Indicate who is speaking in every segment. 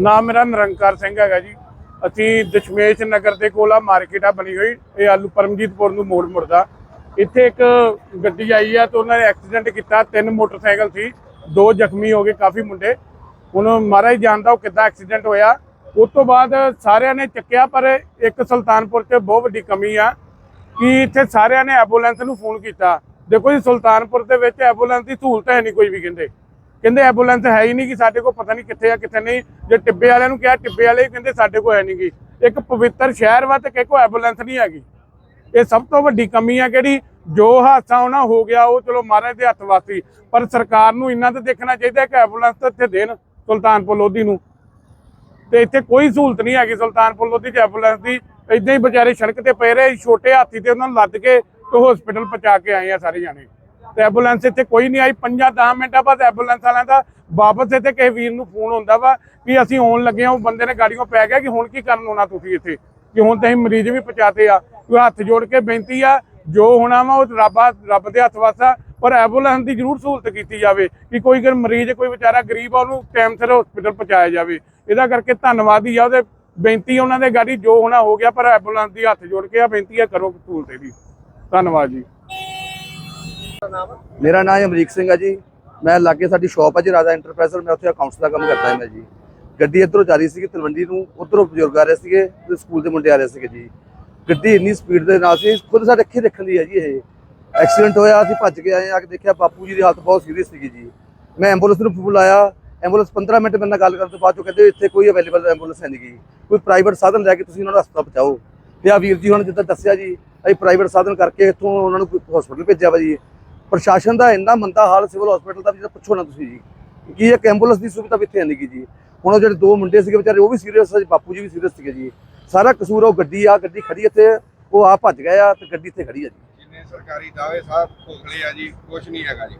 Speaker 1: ਨਾਮ ਮੇਰਾ ਨਿਰੰਕਾਰ ਸਿੰਘ ਹੈਗਾ ਜੀ। ਅਸੀਂ ਦਸ਼ਮੇਸ਼ ਨਗਰ ਦੇ ਕੋਲ ਆ, ਮਾਰਕੀਟ ਆ ਬਣੀ ਹੋਈ। ਇਹ ਆਲੂ ਪਰਮਜੀਤਪੁਰ ਨੂੰ ਮੋੜ ਮੁੜਦਾ। ਇੱਥੇ ਇੱਕ ਗੱਡੀ ਆਈ ਆ ਤੇ ਉਹਨਾਂ ਨੇ ਐਕਸੀਡੈਂਟ ਕੀਤਾ। ਤਿੰਨ ਮੋਟਰਸਾਈਕਲ ਸੀ। ਦੋ ਜ਼ਖਮੀ ਹੋ ਗਏ, ਕਾਫੀ ਮੁੰਡੇ। ਹੁਣ ਮਹਾਰਾਜ ਜਾਣਦਾ ਉਹ ਕਿੱਦਾਂ ਐਕਸੀਡੈਂਟ ਹੋਇਆ। ਉਸ ਤੋਂ ਬਾਅਦ ਸਾਰਿਆਂ ਨੇ ਚੱਕਿਆ, ਪਰ ਇੱਕ ਸੁਲਤਾਨਪੁਰ 'ਚ ਬਹੁਤ ਵੱਡੀ ਕਮੀ ਆ ਕਿ ਇੱਥੇ ਸਾਰਿਆਂ ਨੇ ਐਂਬੂਲੈਂਸ ਨੂੰ ਫੋਨ ਕੀਤਾ। ਦੇਖੋ ਜੀ, ਸੁਲਤਾਨਪੁਰ ਦੇ ਵਿੱਚ ਐਂਬੂਲੈਂਸ ਦੀ ਸਹੂਲਤ ਹੈ ਨਹੀਂ ਕੋਈ ਵੀ, ਕਹਿੰਦੇ। ਕਹਿੰਦੇ ਐਂਬੂਲੈਂਸ ਹੈ ਹੀ ਨਹੀਂ ਕਿ ਸਾਡੇ ਕੋਲ ਪਤਾ ਨਹੀਂ ਕਿੱਥੇ ਆ, ਕਿੱਥੇ ਨਹੀਂ। ਜੇ ਟਿੱਬੇ ਵਾਲਿਆਂ ਨੂੰ ਕਿਹਾ, ਟਿੱਬੇ ਵਾਲੇ ਕਹਿੰਦੇ ਸਾਡੇ ਕੋਲ ਹੈ ਨਹੀਂ ਗੀ। ਇੱਕ ਪਵਿੱਤਰ ਸ਼ਹਿਰ ਵਾ ਤੇ ਕਿਸੇ ਕੋਲ ਐਂਬੂਲੈਂਸ ਨਹੀਂ ਹੈਗੀ। ਇਹ ਸਭ ਤੋਂ ਵੱਡੀ ਕਮੀ ਆ ਕਿਹੜੀ? ਜੋ ਹਾਦਸਾ ਉਹਨਾਂ ਹੋ ਗਿਆ, ਉਹ ਚਲੋ ਮਹਾਰਾਜ ਦੇ ਹੱਥ ਵਾਸੀ ਪਰ ਸਰਕਾਰ ਨੂੰ ਇੰਨਾ ਤਾਂ ਦੇਖਣਾ ਚਾਹੀਦਾ ਕਿ ਐਂਬੂਲੈਂਸ ਤਾਂ ਇੱਥੇ ਦੇਣ ਸੁਲਤਾਨਪੁਰ ਲੋਧੀ ਨੂੰ। ਤੇ ਇੱਥੇ ਕੋਈ ਸਹੂਲਤ ਨਹੀਂ ਹੈਗੀ ਸੁਲਤਾਨਪੁਰ ਲੋਧੀ ਚ ਐਂਬੂਲੈਂਸ ਦੀ। ਇਦਾਂ ਹੀ ਵਿਚਾਰੇ ਸੜਕ ਤੇ ਪਏ ਰਹੇ, ਛੋਟੇ ਹਾਥੀ ਤੇ ਉਹਨਾਂ ਨੂੰ ਲੱਦ ਕੇ ਤੇ ਹਸਪੀਟਲ ਪਹੁੰਚਾ ਕੇ ਆਏ ਆ ਸਾਰੇ ਜਾਣੇ। ਤੇ ਐਂਬੂਲੈਂਸ ਇੱਥੇ ਕੋਈ ਨਹੀਂ ਆਈ 5-10 ਮਿੰਟਾਂ ਬਾਅਦ ਐਂਬੂਲੈਂਸ ਵਾਲਿਆਂ ਦਾ ਵਾਪਸ ਇੱਥੇ ਕਿਸੇ ਵੀਰ ਨੂੰ ਫੋਨ ਹੁੰਦਾ ਵਾ ਵੀ ਅਸੀਂ ਆਉਣ ਲੱਗੇ ਆ ਉਹ ਬੰਦੇ ਨੇ ਗਾੜੀਆਂ ਪੈ ਗਿਆ ਕਿ ਹੁਣ ਕੀ ਕਰਨ ਆਉਣਾ ਤੁਸੀਂ ਇੱਥੇ? ਕਿ ਹੁਣ ਤਾਂ ਅਸੀਂ ਮਰੀਜ਼ ਵੀ ਪਹੁੰਚਾਤੇ ਆ, ਕੋਈ ਹੱਥ ਜੋੜ ਕੇ ਬੇਨਤੀ ਆ, ਜੋ ਹੋਣਾ ਵਾ ਉਹ ਰੱਬ ਆ- ਰੱਬ ਦੇ ਹੱਥ ਵਾਸਾ ਪਰ ਐਂਬੂਲੈਂਸ ਦੀ ਜ਼ਰੂਰ ਸਹੂਲਤ ਕੀਤੀ ਜਾਵੇ ਕਿ ਕੋਈ ਅਗਰ ਮਰੀਜ਼, ਕੋਈ ਵਿਚਾਰਾ ਗਰੀਬ ਆ, ਉਹਨੂੰ ਟਾਈਮ ਸਿਰ ਹਸਪੀਟਲ ਪਹੁੰਚਾਇਆ ਜਾਵੇ। ਇਹਦਾ ਕਰਕੇ ਧੰਨਵਾਦ ਹੀ ਆ, ਉਹਦੇ ਬੇਨਤੀ ਉਹਨਾਂ ਦੇ ਗਾੜੀ ਜੋ ਹੋਣਾ ਹੋ ਗਿਆ, ਪਰ ਐਂਬੂਲੈਂਸ ਦੀ ਹੱਥ ਜੋੜ ਕੇ ਆ, ਬੇਨਤੀ ਆ ਕਰੋ ਸਹੂਲਤ ਦੀ ਧੰਨਵਾਦ ਜੀ।
Speaker 2: ਮੇਰਾ ਨਾਮ ਅਮਰੀਕ ਸਿੰਘ ਹੈ ਜੀ। ਮੈਂ ਲਾਗੇ ਸਾਡੀ ਸ਼ਾਪ ਹੈ ਜੀ, ਰਾਜਾ ਇੰਟਰਪ੍ਰਾਈਜ਼ਰ ਮੈਂ ਉੱਥੇ ਅਕਾਊਂਟਸ ਦਾ ਕੰਮ ਕਰਦਾ ਹਾਂ ਮੈਂ ਜੀ। ਗੱਡੀ ਇੱਧਰੋਂ ਜਾ ਰਹੀ ਸੀਗੀ ਤਲਵੰਡੀ ਨੂੰ, ਉੱਧਰੋਂ ਬਜ਼ੁਰਗ ਆ ਰਹੇ ਸੀਗੇ ਤੇ ਸਕੂਲ ਦੇ ਮੁੰਡੇ ਆ ਰਹੇ ਸੀਗੇ ਜੀ। ਗੱਡੀ ਇੰਨੀ ਸਪੀਡ ਦੇ ਨਾਲ ਸੀ, ਖੁਦ ਸਾਡੇ ਅੱਖੀ ਦੇਖਣ ਦੀ ਹੈ ਜੀ ਇਹ। ਐਕਸੀਡੈਂਟ ਹੋਇਆ, ਅਸੀਂ ਭੱਜ ਕੇ ਆਏ ਆ ਕੇ ਦੇਖਿਆ ਬਾਪੂ ਜੀ ਦੀ ਹਾਲਤ ਬਹੁਤ ਸੀਰੀਅਸ ਸੀਗੀ ਜੀ। ਮੈਂ ਐਂਬੂਲੈਂਸ ਨੂੰ ਬੁਲਾਇਆ ਐਂਬੂਲੈਂਸ 15 ਮਿੰਟ ਮੇਰੇ ਨਾਲ ਗੱਲ ਕਰਨ ਤੋਂ ਬਾਅਦ ਚੋਂ ਕਹਿੰਦੇ ਇੱਥੇ ਕੋਈ ਅਵੇਲੇਬਲ ਐਂਬੂਲੈਂਸ ਹੈ ਨਹੀਂ ਕੋਈ ਪ੍ਰਾਈਵੇਟ ਸਾਧਨ ਲੈ ਕੇ ਤੁਸੀਂ ਉਹਨਾਂ ਨੂੰ ਹਸਪਤਾਲ ਪਹੁੰਚਾਓ। ਤੇ ਆ ਵੀਰ ਜੀ ਹੁਣ ਜਿੱਦਾਂ ਦੱਸਿਆ ਜੀ, ਅਸੀਂ ਪ੍ਰਾਈਵੇਟ ਸਾਧਨ ਕਰਕੇ ਇੱਥੋਂ ਉਹਨਾਂ ਨੂੰ ਹਸਪਤਾਲ ਭੇਜਿਆ ਵਾ ਜੀ। ਪ੍ਰਸ਼ਾਸਨ ਦਾ ਇੰਨਾ ਮੰਦਾ ਹਾਲ ਸਿਵਲ ਹਸਪੀਟਲ ਦਾ ਵੀ ਜਿਹੜਾ ਪੁੱਛੋ ਨਾ ਤੁਸੀਂ ਜੀ। ਕਿ ਇੱਕ ਐਂਬੂਲੈਂਸ ਦੀ ਸੁਵਿਧਾ ਵੀ ਇੱਥੇ ਨਹੀਂ ਗੀ ਜੀ। ਹੁਣ ਉਹ ਜਿਹੜੇ ਦੋ ਮੁੰਡੇ ਸੀਗੇ ਵਿਚਾਰੇ ਉਹ ਵੀ ਸੀਰੀਅਸ ਸੀ ਬਾਪੂ ਜੀ ਵੀ ਸੀਰੀਅਸ ਸੀਗੇ ਜੀ। ਸਾਰਾ ਕਸੂਰ ਉਹ ਗੱਡੀ ਆ ਗੱਡੀ ਖੜੀ ਇੱਥੇ ਉਹ ਆ ਭੱਜ ਗਏ ਆ ਤੇ ਗੱਡੀ ਇੱਥੇ ਖੜੀ ਆ ਜੀ।
Speaker 3: ਜਿੰਨੇ ਸਰਕਾਰੀ ਦਾਅਵੇ ਸਭ ਖੋਖਲੇ ਆ ਜੀ ਕੁਝ ਨਹੀਂ ਹੈਗਾ ਜੀ।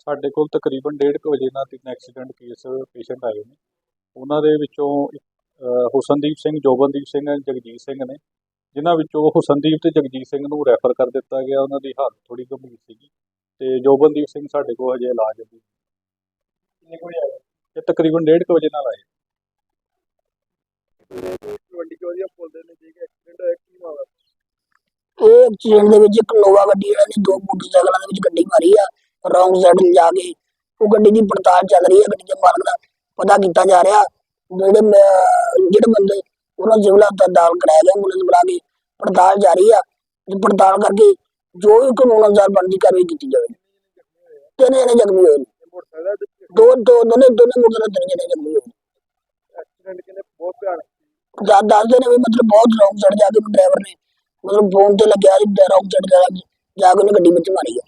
Speaker 4: ਸਾਡੇ ਕੋਲ ਤਕਰੀਬਨ 1:30 ਵਜੇ ਨਾਲ ਤਿੰਨ ਐਕਸੀਡੈਂਟ ਕੇਸ ਪੇਸ਼ੈਂਟ ਆਏ ਨੇ। ਉਹਨਾਂ ਦੇ ਵਿੱਚੋਂ ਹੁਸਨਦੀਪ ਸਿੰਘ ਜੋਬਨਦੀਪ ਸਿੰਘ ਜਗਜੀਤ ਸਿੰਘ ਨੇ ਜਿਨ੍ਹਾਂ ਵਿੱਚੋਂ ਹੁਸਨਦੀਪ ਤੇ ਜਗਜੀਤ ਸਿੰਘ ਨੂੰ ਰੈਫਰ ਕਰ ਦਿੱਤਾ ਗਿਆ ਉਹਨਾਂ ਦੀ ਹਾਲਤ ਥੋੜੀ ਗੰਭੀਰ ਸੀਗੀ ਤੇ ਜੋਬਨਦੀਪ ਸਿੰਘ ਸਾਡੇ ਕੋਲ ਹਜੇ ਇਲਾਜ ਦੀ ਕਿੰਨੇ ਕੋਈ ਆਏ? ਇਹ ਤਕਰੀਬਨ 1:30 ਵਜੇ ਨਾਲ ਆਏ।
Speaker 5: ਉਹ ਐਕਸੀਡੈਂਟ ਦੇ ਵਿੱਚ ਇੱਕ ਨੋਵਾ ਗੱਡੀ ਵਾਲਿਆਂ ਨੇ ਦੋ ਮੋਟਰਸਾਈਕਲਾਂ ਦੇ ਵਿੱਚ ਗੱਡੀ ਮਾਰੀ ਆ ਰੌਂਗ ਸਾਈਡ ਜਾ ਕੇ। ਉਹ ਗੱਡੀ ਦੀ ਪੜਤਾਲ ਚੱਲ ਰਹੀ ਹੈ ਗੱਡੀ ਦੇ ਮਾਲਕ ਦਾ ਪਤਾ ਕੀਤਾ ਜਾ ਰਿਹਾ। ਜਿਹੜੇ ਜਿਹੜੇ ਬੰਦੇ ਉਹਨਾਂ ਹਸਪਤਾਲ ਦਾਖਲ ਕਰਾਇਆ ਗਿਆ ਐਂਬੂਲੈਂਸ ਬੁਲਾ ਕੇ ਪੜਤਾਲ ਜਾਰੀ ਆ ਜੇ ਪੜਤਾਲ ਕਰਕੇ ਜੋ ਵੀ ਕਾਨੂੰਨ ਅਨੁਸਾਰ ਬਣਦੀ ਕਾਰਵਾਈ ਕੀਤੀ ਜਾਵੇ। ਤਿੰਨ ਜਣੇ ਜ਼ਖਮੀ ਹੋਏ ਨੇ। ਦੋ ਦੋ ਦੋਨੇ ਦੋਨੇ ਮੋਟਰਸਾਈਕਲ ਤਿੰਨ ਜਣੇ ਜ਼ਖਮੀ ਹੋਏ ਜਾ ਦੱਸਦੇ ਨੇ ਵੀ ਮਤਲਬ ਬਹੁਤ ਰੌਂਗ ਸਾਈਡ ਜਾ ਕੇ ਡਰਾਈਵਰ ਨੇ ਮਤਲਬ ਫੋਨ ਤੇ ਲੱਗਿਆ ਸੀ ਰੌਂਗ ਸਾਈਡ ਜਾ ਕੇ ਜਾ ਕੇ ਉਹਨੇ ਗੱਡੀ ਵਿੱਚ ਮਾਰੀ ਆ।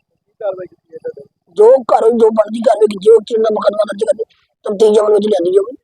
Speaker 5: ਜੋ ਘਰੋਂ ਜੋ ਬਣਦੀ ਕਾਰਵਾਈ ਕੀਤੀ ਉਹ ਦਾ ਮੁਕੱਦਮਾ ਦਰਜ ਕਰਕੇ ਤਫਤੀਸ਼ ਅਮਲ ਵਿੱਚ ਲਿਆਂਦੀ ਜਾਊਗੀ।